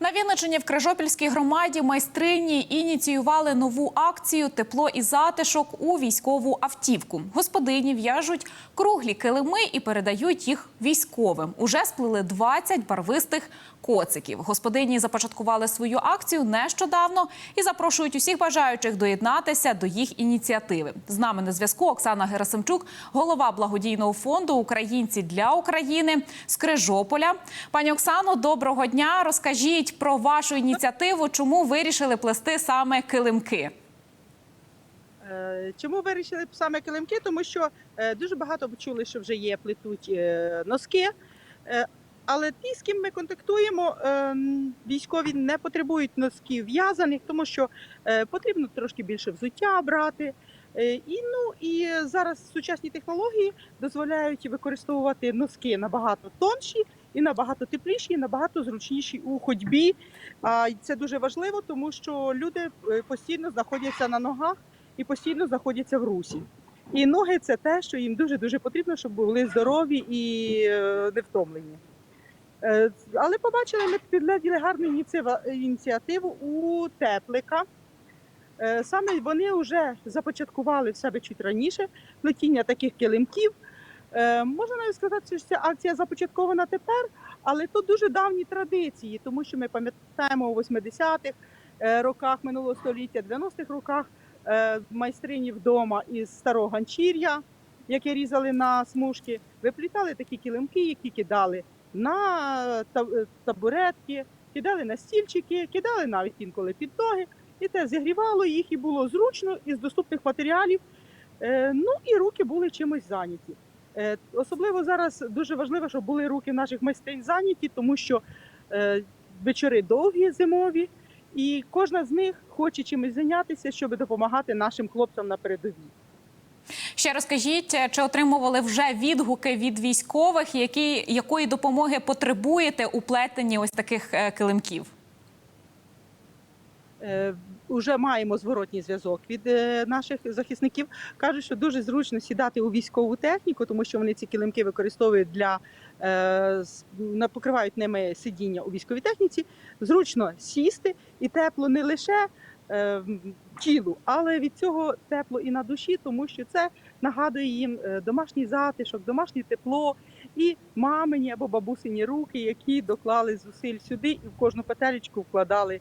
На Вінничині в Крижопільській громаді майстрині ініціювали нову акцію Тепло і затишок у військову автівку. Господині в'яжуть круглі килими і передають їх військовим. Уже сплели 20 барвистих коциків. Господині започаткували свою акцію нещодавно і запрошують усіх бажаючих доєднатися до їх ініціативи. З нами на зв'язку Оксана Герасимчук, голова благодійного фонду Українці для України з Крижополя. Пані Оксано, доброго дня. Розкажіть про вашу ініціативу, чому вирішили плести саме килимки. Е, Чому вирішили саме килимки? Тому що е, дуже багато чули, що вже є плетуть е, носки. Але ті, з ким ми контактуємо, військові не потребують носків в'язаних, тому що потрібно трошки більше взуття брати. І ну і зараз сучасні технології дозволяють використовувати носки набагато тонші і набагато тепліші, і набагато зручніші у ходьбі. А це дуже важливо, тому що люди е, постійно знаходяться на ногах і постійно знаходяться в русі. І ноги це те, що їм дуже дуже потрібно, щоб були здорові і е, не втомлені. Е, Але побачили, ми підгляділи гарну ініціативу у теплика. Саме вони вже започаткували в себе чуть раніше плетіння таких килимків. Е, Можна навіть сказати, що ця акція започаткована тепер, але то дуже давні традиції, тому що ми пам'ятаємо у 80-х е, роках минулого століття, 90-х роках е, майстрині вдома із старого ганчір'я, яке різали на смужки, виплітали такі килимки, які кидали на табуретки, кидали на стільчики, кидали навіть інколи під ноги. І те зігрівало їх і було зручно із доступних матеріалів. Ну і руки були чимось зайняті. Е, Особливо зараз дуже важливо, щоб були руки наших майстринь зайняті, тому що е, вечори довгі зимові, і кожна з них хоче чимось зайнятися, щоб допомагати нашим хлопцям на передовій. Ще розкажіть, чи отримували вже відгуки від військових, які якої допомоги потребуєте у плетенні ось таких е, килимків? Е, Уже маємо зворотній зв'язок від е, наших захисників. кажуть, що дуже зручно сідати у військову техніку, тому що вони ці килимки використовують для е, на- покривають ними сидіння у військовій техніці. Зручно сісти і тепло не лише е, тілу, але від цього тепло і на душі, тому що це нагадує їм домашній затишок, домашнє тепло і мамині або бабусині руки, які доклали зусиль сюди і в кожну петелечку вкладали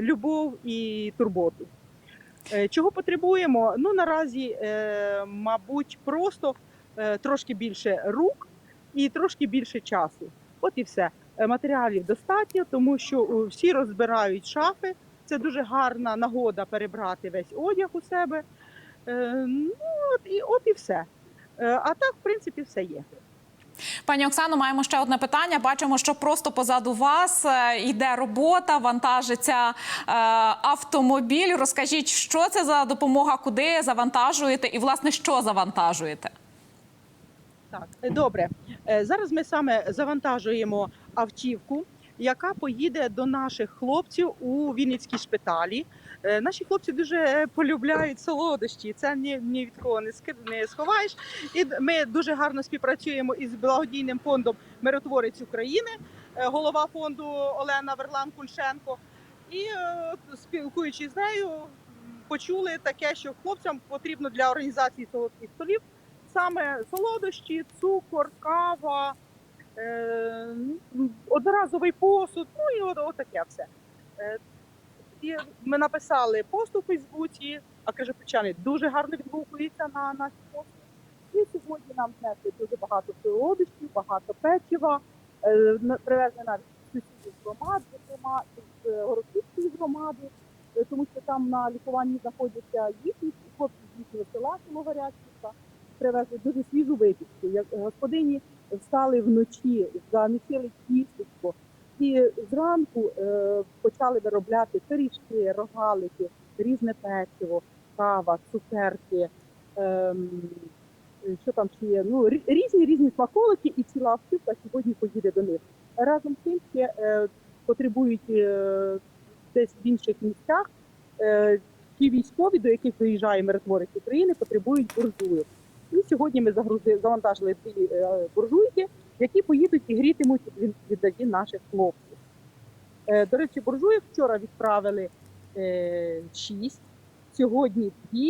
любов і турботу. Е, Чого потребуємо? Ну наразі, е, мабуть, просто е, трошки більше рук і трошки більше часу. От і все. Е, Матеріалів достатньо, тому що е, всі розбирають шафи. Це дуже гарна нагода перебрати весь одяг у себе. Е, Ну от і от і все. Е, А так, в принципі, все є. Пані Оксано, маємо ще одне питання. Бачимо, що просто позаду вас е, йде робота, вантажиться е, автомобіль. Розкажіть, що це за допомога, куди завантажуєте, і власне що завантажуєте? Так, е, добре. Е, Зараз ми саме завантажуємо автівку, яка поїде до наших хлопців у Вінницькій шпиталі. Е, Наші хлопці дуже е, полюбляють солодощі. Це ні, ні від кого не сховаєш. І ми дуже гарно співпрацюємо із благодійним фондом Миротворець України, е, голова фонду Олена Верлан Кульшенко. І спілкуючись з нею, почули таке, що хлопцям потрібно для організації солодких столів саме солодощі, цукор, кава, одноразовий посуд, ну і от, от таке все. Е, і ми написали пост у Фейсбуці, а кажепечани дуже гарно відгукуються на наші пости. І сьогодні нам внесли дуже багато солодощів, багато печива. Е, привезли навіть сусідів з громад, зокрема з е, Городської громади, е, тому що там на лікуванні знаходяться їхні хлопці з їхнього села село привезли дуже свіжу випічку. Як господині встали вночі, замісили тістечко і зранку е, почали виробляти пиріжки, рогалики, різне печиво, кава, цукерки. ем, що там ще є? Ну, різні різні смаколики, і ціла автівка сьогодні поїде до них. Разом з тим ще е, потребують е, десь в інших місцях. Ті військові, до яких виїжджає миротворець України, потребують буржуїв. І сьогодні ми загрузили, завантажили дві буржуйки, які поїдуть і грітимуть від, від наших хлопців. Е, До речі, буржуїк вчора відправили е, 6, сьогодні 2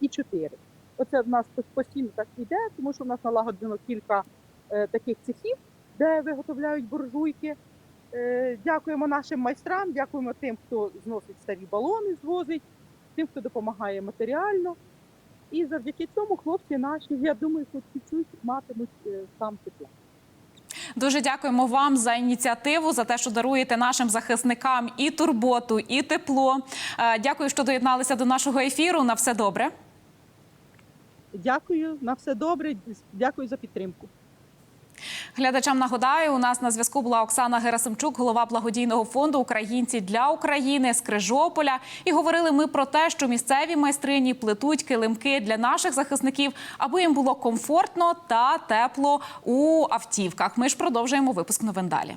і 4. Оце в нас постійно так іде, тому що в нас налагоджено кілька е, таких цехів, де виготовляють буржуйки. Е, Дякуємо нашим майстрам, дякуємо тим, хто зносить старі балони, звозить, тим, хто допомагає матеріально. І завдяки цьому хлопці наші, я думаю, хоч чуть-чуть матимуть е, там тепло. Дуже дякуємо вам за ініціативу, за те, що даруєте нашим захисникам і турботу, і тепло. Е, Дякую, що доєдналися до нашого ефіру. На все добре. Дякую на все добре. Дякую за підтримку. Глядачам нагадаю, у нас на зв'язку була Оксана Герасимчук, голова благодійного фонду Українці для України з Крижополя. І говорили ми про те, що місцеві майстрині плетуть килимки для наших захисників, аби їм було комфортно та тепло у автівках. Ми ж продовжуємо випуск новин далі.